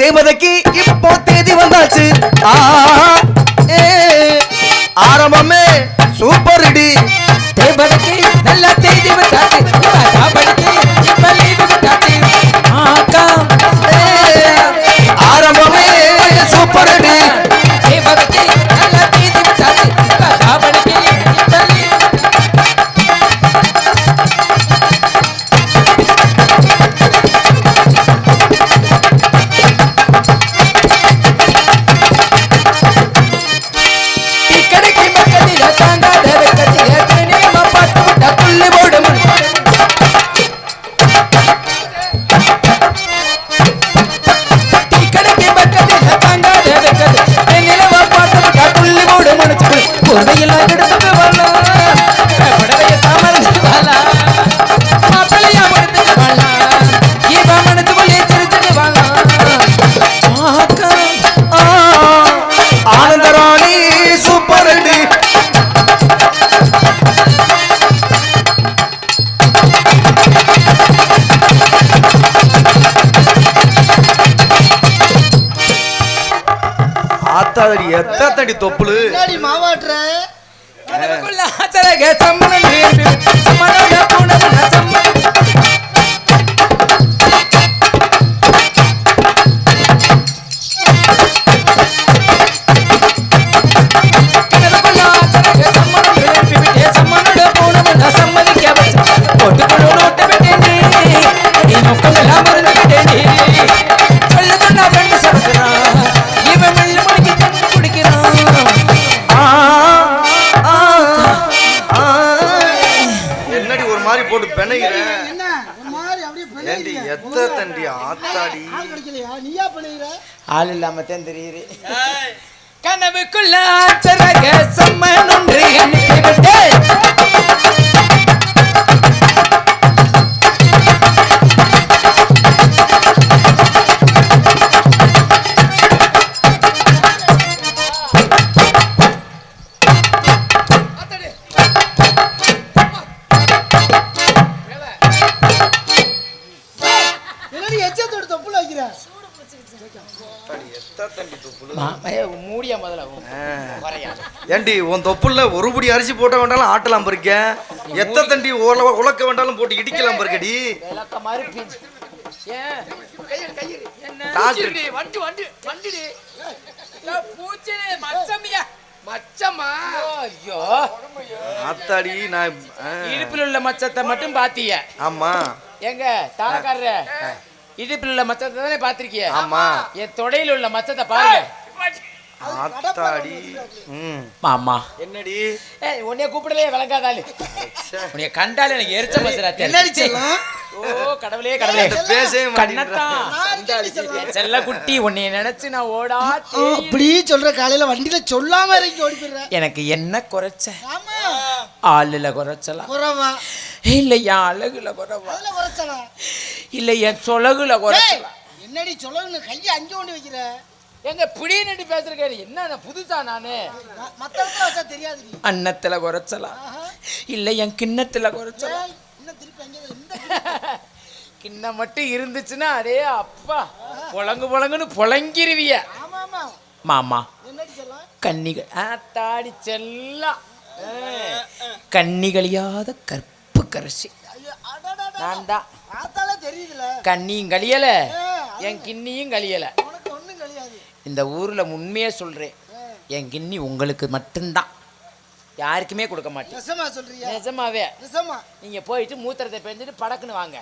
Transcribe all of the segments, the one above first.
தேவதைக்கு இப்போ தேதி வந்தாச்சு. ஆரம்பமே சூப்பர் இடி ஆத்தாடி எத்தாத்தடி தொப்புளு? மாவாட்டுற? கனவுக்குள்ள ஆச்சரக சம்மணம் நேர்ந்து சம்மணம் பூணம் சம்மணம் கனவுக்குள்ள பெணைகிறேன் ஏண்டி. எத்த தண்டி ஆத்தாடி. ஆள் இல்லாம தான் தெரியுது. கனவுக்குள்ள ஆச்சரக சம்மன் ஒன்று. முதல்ல ஏண்டி உன் தொப்புல ஒரு புடி அரிசி போட்ட வேண்டாலும் ஆட்டலாம் பறிக்க எத்த தண்டி உல- உலக்க வேண்டாலும் போட்டு இடிக்கலாம் பறிக்கடி ஆத்தாடி நான் இடுப்பில் உள்ள மச்சத்தை மட்டும் பாத்தீங்க ஆமா. எங்க தாளக்காரர. இடுப்பில் உள்ள மச்சத்தை தானே பாத்திருக்கிய? ஆமா. என் தொடையில உள்ள மச்சத்தை பாருங்க. ஆத்தாடி. ம். மாமா. என்னடி? ஏய் உன்னைய கூப்பிடலையே விளங்காதாலு உன்னைய கண்டாலே எனக்கு எரிச்ச மசரா என்னடி செல்லம் ஓ கடவுளே கடவுளே. பேசவே கண்ணத்தா. செல்ல குட்டி உன்னைய நினைச்சு நான் ஓடா அப்படி சொல்ற காலையில வண்டியில சொல்லாம இறங்கி ஓடி எனக்கு என்ன குறைச்ச? ஆமா. ஆளுல குறைச்சலாம் குறவா? இல்ல என் அழகுல குறைவா? அதுல குறைச்சனா இல்ல என் சொலகுல குறைச்சலாம் என்னடி சொல்லணும்னு கையை அங்கே கொண்டு வைக்கிற? எங்க பிடின்னு பேசுறேன் என்ன புதுசா நானு? அன்னத்துல குறைச்சலாம். இல்ல என் கிண்ணத்துல குறைச்சலாம் கிண்ணம் மட்டும் இருந்துச்சுன்னா அடே அப்பா புலங்கு ஆமா ஆமா மாமா. கன்னிகள் ஆத்தாடி செல்லாம் கன்னிகளியாத கற்பு கரசி. நான் தான். கன்னியும் கழியல. என் கிண்ணியும் கழியல. இந்த ஊர்ல உண்மையே சொல்றேன். என் கிண்ணி உங்களுக்கு மட்டும்தான். யாருக்குமே கொடுக்க மாட்டேன். சொல்றியா? நிஜமாவே. நெசமா நீங்க போயிட்டு மூத்திரத்தை பெஞ்சிட்டு படக்குன்னு வாங்க.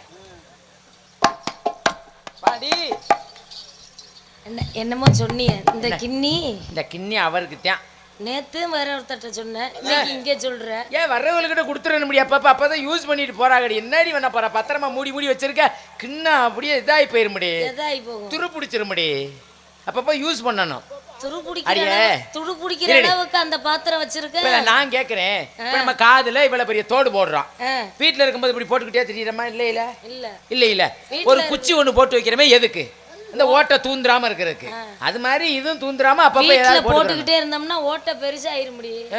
பாடி. என்ன என்னமோ சொன்னிய இந்த கிண்ணி? இந்த கிண்ணி அவருக்கு தான் நேத்து வேற ஒருத்தட்ட சொன்னேன். இன்னைக்கு இங்கே சொல்ற. ஏன் வர்றவங்ககிட்ட கொடுத்துட முடியும் அப்பப்ப அப்பதான் யூஸ் பண்ணிட்டு போறாங்கடி. என்னடி பண்ண போற? பத்திரமா மூடி மூடி வச்சிருக்க? கிண்ணம் அப்படியே இதாகி போயிருமுடி. எதாய் போகும். துரு பிடிச்சிருமுடி அப்பப்ப யூஸ் பண்ணணும். நான் கேக்குறேன். நம்ம காதுல இவ்வளவு பெரிய தோடு போடுறோம். ஆ, வீட்ல இருக்கும்போது இப்படி போட்டுக்கிட்டே தெரியுறமா? இல்ல இல்ல. இல்ல. இல்ல ஒரு குச்சி ஒண்ணு போட்டு வைக்கிறமே எதுக்கு? இந்த ஓட்டை தூந்துராம இருக்கிறதுக்கு. அது மாதிரி இதுவும் தூந்துராம அப்பப்ப வீட்டுல ஏதாவது. போட்டுக்கிட்டே இருந்தோம்னா ஓட்டை பெருசா ஆயிரும் முடியும்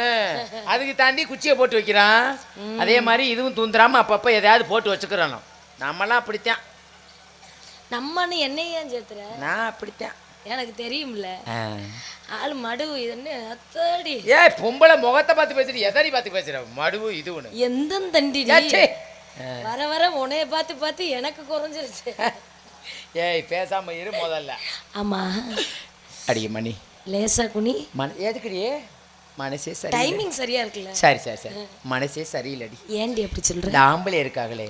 அதுக்கு தாண்டி குச்சியை போட்டு வைக்கிறான். அதே மாதிரி இதுவும் தூந்துராம அப்பப்ப எதையாவது போட்டு வச்சுக்கிறோம் நம்மலாம் அப்படித்தான். நம்மன்னு என்னைய சேர்த்துற? நான் அப்படித்தான். எனக்கு தெரியும்ல. ஆள் மடுவு என்ன அத்தாடி. ஏய் பொம்பளை முகத்தை பார்த்து பேசுறது எதடி பார்த்து பேசுற? மடுவு இது ஒண்ணு. எந்த தண்டி. வர வர உன்னைய பார்த்து பார்த்து எனக்கு குறைஞ்சிருச்சு. ஏய் பேசாம இரு முதல்ல. ஆமா. அடிய மணி. லேசா குனி. மன எதுக்குடி? மனசே சரி டைமிங் சரியா இருக்குல்ல. சரி சரி சரி. மனசே சரியில்லடி. ஏன்டி அப்படி சொல்ற? ஆம்பளை இருக்காங்களே.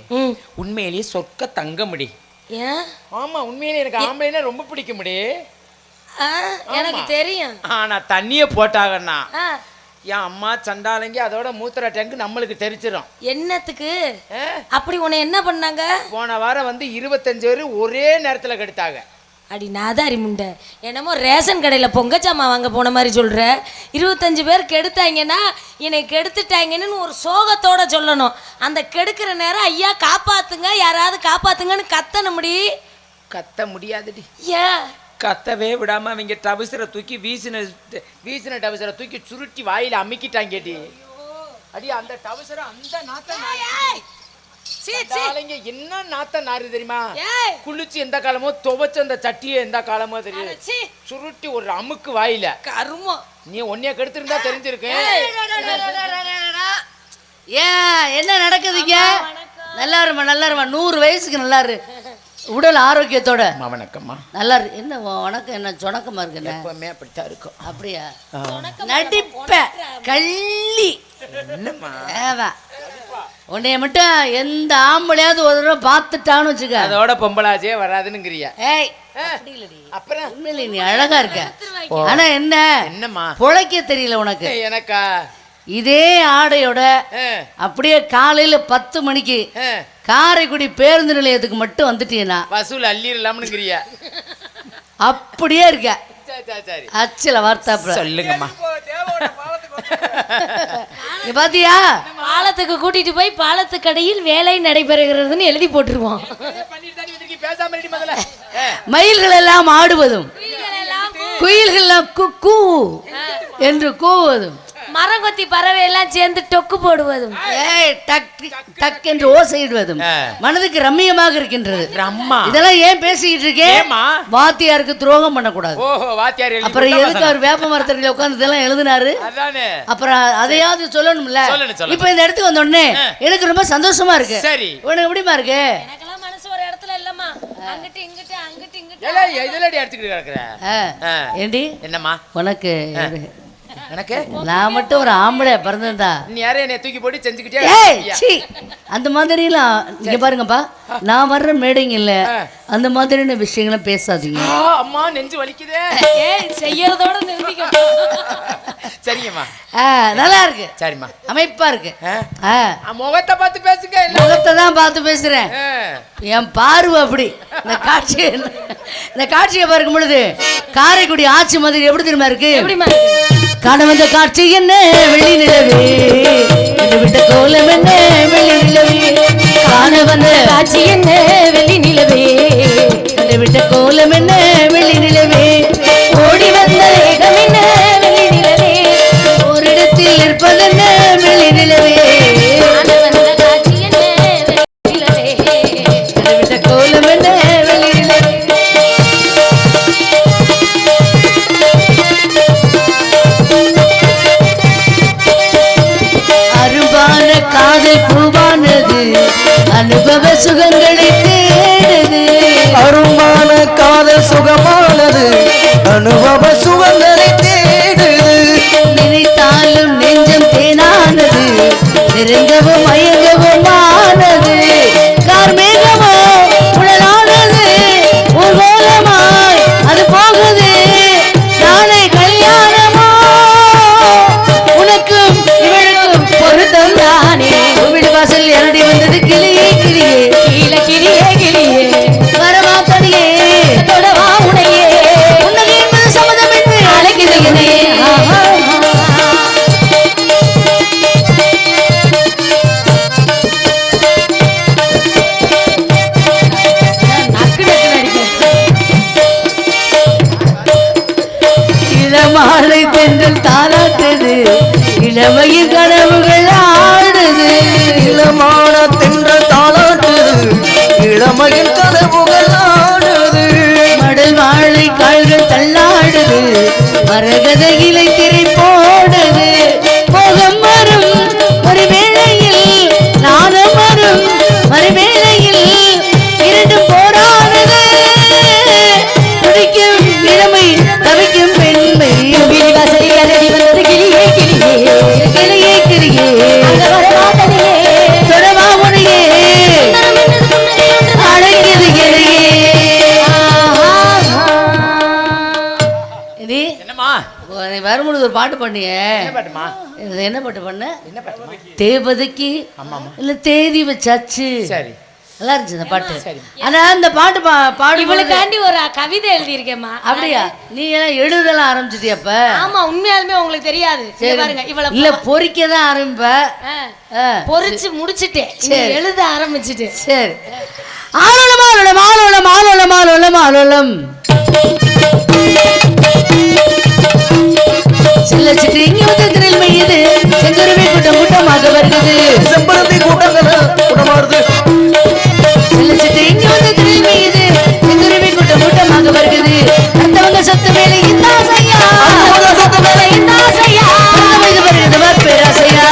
உண்மையிலேயே சொர்க்க தங்க முடி ஏன்? ஆமா உண்மையிலேயே எனக்கு ஆம்பளைனா ரொம்ப பிடிக்க முடி எனக்கு தெரியும். ஆனா தண்ணியை போட்டாங்கன்னா என் அம்மா சண்டாலங்கி அதோட மூத்திர டேங்க் நம்மளுக்கு தெரிச்சிடும் என்னத்துக்கு? அப்படி உன்னை என்ன பண்ணாங்க? போன வாரம் வந்து இருபத்தஞ்சு பேர் ஒரே நேரத்துல கெடுத்தாங்க. அடி நாதாரி முண்டை. என்னமோ ரேஷன் கடையில் பொங்கச்சாமா வாங்க போன மாதிரி சொல்கிற இருபத்தஞ்சு பேர் கெடுத்தாங்கன்னா என்னை கெடுத்துட்டாங்கன்னு ஒரு சோகத்தோட சொல்லணும். அந்த கெடுக்கிற நேரம் ஐயா காப்பாத்துங்க. யாராவது காப்பாத்துங்கன்னு கத்தணும் முடி கத்த முடியாதுடி. ஏன் கத்தவே விடாம அவங்க டவுசரை தூக்கி வீசின வீசின டவுசரை தூக்கி சுருட்டி வாயில அமுக்கிட்டாங்கடி அடி அந்த டவுசரை அந்த நாத்த சீ, சீ. நாளைங்க என்ன நாத்த நாறு தெரியுமா? ஏய். குளிச்சு எந்த காலமோ துவைச்ச அந்த சட்டியை எந்த காலமோ தெரியும் சீ, சுருட்டி ஒரு அமுக்கு வாயில. கருமம் நீ ஒன்னைய கெடுத்திருந்தா தெரிஞ்சிருக்கு ஏன் என்ன நடக்குதுங்க? நல்லா இருமா நல்லா இருமா நூறு வயசுக்கு நல்லா இரு உடல் ஆரோக்கியத்தோட. அம்மா வணக்கம்மா. நல்லா இரு. என்ன வணக்கம் என்ன சொணக்கமா இருக்குண்ணே எப்பவுமே அப்படித்தான் இருக்கும். அப்படியா? நடிப்ப. கள்ளி. என்னம்மா? உன்னைய மட்டும் எந்த ஆம்பளையாவது ஒரு தடவை பார்த்துட்டான்னு வச்சுக்க. அதோட பொம்பளாச்சே வராதுன்னுங்கிறிய? ஏய் அப்புறம்? உண்மையிலே நீ அழகா இருக்க. ஆனா என்ன? என்னம்மா? பொழைக்க தெரியல உனக்கு. எனக்கா? இதே ஆடையோட அப்படியே காலையில பத்து மணிக்கு காரைக்குடி பேருந்து நிலையத்துக்கு மட்டும் வந்துட்டீங்கன்னா வசூல் அள்ளிடலாம்னுங்கிறிய? அப்படியே இருக்க. அச்சில வார்த்தாப்புல சொல்லுங்கம்மா. நீ பாத்தியா? பாலத்துக்கு கூட்டிட்டு போய் பாலத்துக்கடையில் வேலை நடைபெறுகிறதுன்னு எழுதி போட்டுருவோம். மயில்கள் எல்லாம் ஆடுவதும் குயில்கள் எல்லாம் குக்கூ என்று கூவுவதும். மரங்கொத்தி பறவை எல்லாம் சேர்ந்து டொக்கு போடுவதும். ஏய் டக் டக் என்று ஓசையிடுவதும். மனதுக்கு ரம்மியமாக இருக்கின்றது. அம்மா இதெல்லாம் ஏன் பேசிக்கிட்டு இருக்கேன்? வாத்தியாருக்கு துரோகம் பண்ணக்கூடாது. ஓஹோ வாத்தியார் அப்புறம் எதுக்கு அவர் வேப்ப மரத்தடியில உட்கார்ந்து இதெல்லாம் எழுதினாரு? அப்புறம் அதையாவது சொல்லணும்ல? சொல்லணும், சொல்லணும். இப்ப இந்த இடத்துக்கு வந்த உடனே. எனக்கு ரொம்ப சந்தோஷமா இருக்கு. சரி. உனக்கு எப்படிமா இருக்கு? எனக்கெல்லாம் மனசு ஒரு இடத்துல இல்லம்மா. அங்கிட்டு இங்கிட்டு அங்கிட்டு இங்கிட்டு ஏலே எதுலடி அடிச்சுக்கிட்டு கிடக்குற? ஆ. ஆ. ஏண்டி? என்னம்மா? உனக்கு எனக்கு? நான் மட்டும் ஒரு ஆம்பளை பிறந்திருந்தா. நீ யாரையும் என்னை தூக்கி போட்டு செஞ்சுக்கிட்டே அந்த மாதிரிலாம் இங்க பாருங்கப்பா. நான் வர்ற மேடைங்க இல்ல. அந்த மாதிரியான விஷயங்களும் பேசாதீங்க. அம்மா நெஞ்சு வலிக்குதே. ஏய் செய்யறதோட நிறுத்திக்கணும் சரிங்கம்மா. நல்லா இருக்கு. சரிம்மா. அமைப்பா இருக்கு. முகத்தை பார்த்து பேசுங்க முகத்தை தான் பார்த்து பேசுறேன். என் பார்வை அப்படி. இந்த காட்சி இந்த காட்சியை பார்க்கும் பொழுது காரைக்குடி ஆட்சி மாதிரி எப்படி தெரியுமா இருக்கு? எப்படிமா காண வந்த காட்சி என்ன? வெள்ளி நிலவே. விட்ட கோலம் என்ன? வெள்ளி நிலவே. காண வந்த காட்சி என்ன? வெளி நிலவே. விட்ட கோலம் என்ன? வெள்ளி நிலவே. தென்றல் தாராட்டுது இளமையில் கனவுகள் ஆடுது. இளமான தென்றல் தாளாட்டுது. இளமையில் கனவுகள் ஆடுது. மடல் வாழை கால்கள் தள்ளாடுது. மரகத ஒரு பாட்டு பண்ணிய. என்ன பாட்டுமா? இது என்ன பாட்டு பண்ண? தேவதைக்கு. இல்ல தேதி வச்சாச்சு. சரி. நல்லா இருந்துச்சு இந்த பாட்டு. சரி. ஆனா அந்த பாட்டு பா பாடு இவளுக்காண்டி ஒரு கவிதை எழுதியிருக்கேம்மா. அப்படியா? நீ எல்லாம் எழுதலாம் ஆரம்பிச்சிட்டியா அப்ப? ஆமா உண்மையாலுமே உங்களுக்கு தெரியாது. பாருங்க இவள இல்ல பொறிக்க தான் ஆரம்பிப்ப ஆ, ஆ, பொறிச்சு சரி. எழுத ஆரம்பிச்சிட்டேன் சரி. ஆலோலம் ஆலோலம் ஆலோலம் ஆலோலம் ஆலோலம் ஆலோலம் செல்ல சிட்டு இங்கே வந்து திரள் மெய்யுது செங்குருவி கூட்டம் கூட்டமாக வருகிறது. செம்பருத்தி கூட்டங்கள் கூட்டமாறுது செல்ல சிட்டு இங்கே வந்து திரள் மெய்யுது செங்குருவி கூட்டம் கூட்டமாக வருகிறது. அடுத்தவங்க சொத்து மேலே இந்த ஆசையா? சொத்து மேலே இந்த ஆசையா? அந்த வயது வருகிறது பேராசையா?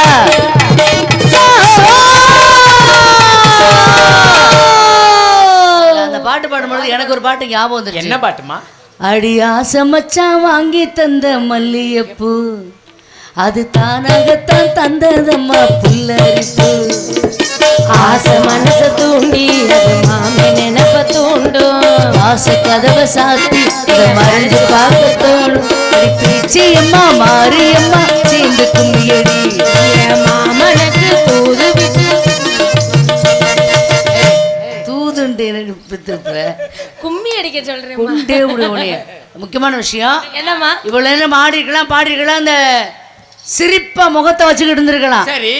அந்த பாட்டு பாடும்பொழுது எனக்கு ஒரு பாட்டு ஞாபகம் வந்துருச்சு. என்ன பாட்டுமா அடி ஆசை மச்சான் வாங்கி தந்த மல்லிகைப்பூ. அது தானாகத்தான் தந்ததம்மா புல்லரிப்பு. ஆசை மனச தூண்டி மாமி நினப்ப தூண்டும். ஆசை கதவை சாத்தி மறைஞ்சு பார்க்க தோணும். அடி பேச்சி அம்மா மாறி அம்மா சேர்ந்து கும்பியடி மாமனுக்கு தூது விட்டு. தூதுண்டு எனக்கு கும்மி அடிக்க சொல்றேன் கொண்டே விடுவனே. முக்கியமான விஷயம் என்னம்மா? இவ்வளவு நேரம் ஆடிருக்கலாம் பாடிருக்கலாம் அந்த சிரிப்பா முகத்தை வச்சுக்கிட்டு இருந்திருக்கலாம். சரி.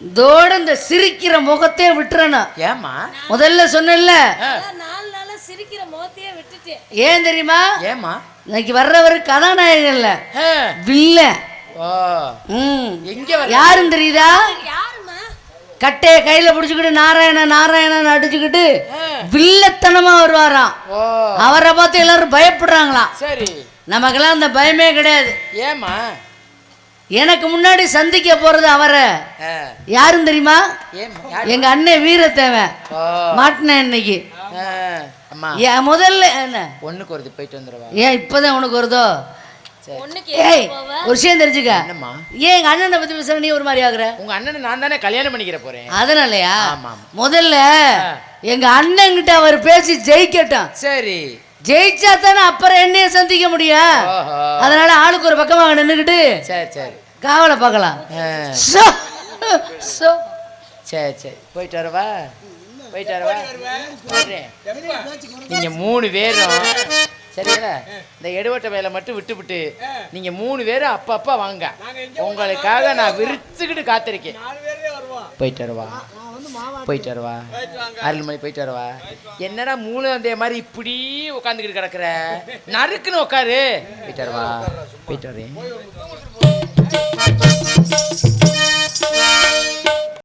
இதோட இந்த சிரிக்கிற முகத்தையே விட்டுறணும். ஏம்மா? முதல்ல சொன்னேன்ல. நாலு நாளா சிரிக்கிற முகத்தையே விட்டுட்டேன். ஏன் தெரியுமா? ஏம்மா? இன்னைக்கு வர்றவர் கதாநாயகன் இல்ல ஆ. வில்ல ம். எங்க வர யாருன்னு தெரியுதா? கட்டைய கையில புடிச்சுக்கிட்டு நாராயண நாராயணன் அடிச்சுக்கிட்டு வில்லத்தனமா வருவாராம். அவரை பார்த்து எல்லாரும் பயப்படுறாங்களாம். சரி. நமக்கெல்லாம் அந்த பயமே கிடையாது. ஏம்மா? எனக்கு முன்னாடி சந்திக்க போறது அவரை. யாருன்னு தெரியுமா? எங்க அண்ணன் வீரத்தேவன். ஓ. மாட்டினேன் இன்னைக்கு முதல்ல என்ன? ஒண்ணுக்கு வருது போயிட்டு வந்துடுவா ஏன் இப்பதான் உனக்கு வருதோ? ஒரு விஷயம் தெரிஞ்சுக்க. என்னம்மா? ஏன் எங்க அண்ணனை பத்தி பேசுற நீ ஒரு மாதிரி ஆகுற? உங்க அண்ணனை நான் தானே கல்யாணம் பண்ணிக்கிற போறேன். அதனாலயா. முதல்ல எங்க அண்ணன்கிட்ட அவர் பேசி ஜெயிக்கட்டும். சரி. ஜெயிச்சா தானே அப்புறம் என்னைய சந்திக்க முடியும். அதனால ஆளுக்கு ஒரு பக்கமாக நின்றுக்கிட்டு சரி சரி. காவலை பார்க்கலாம். ஆ. So, so. சரி சரி. போயிட்டு வரவா? போயிட்டு வரவா. நீங்க மூணு பேரும் சரிங்களா இந்த எடுவட்ட வேலை மட்டும் விட்டுவிட்டு நீங்க மூணு பேரும் அப்ப அப்பா வாங்க உங்களுக்காக நான் விரிச்சுக்கிட்டு காத்திருக்கேன். போயிட்டு வரவா. போயிட்டு வரவா. அருள்மணி போயிட்டு வரவா. என்னடா மூளை வந்தே மாதிரி இப்படி உட்காந்துக்கிட்டு கிடக்குற? நறுக்குன்னு உட்காரு போயிட்டு வரவா. போயிட்டு வரேன்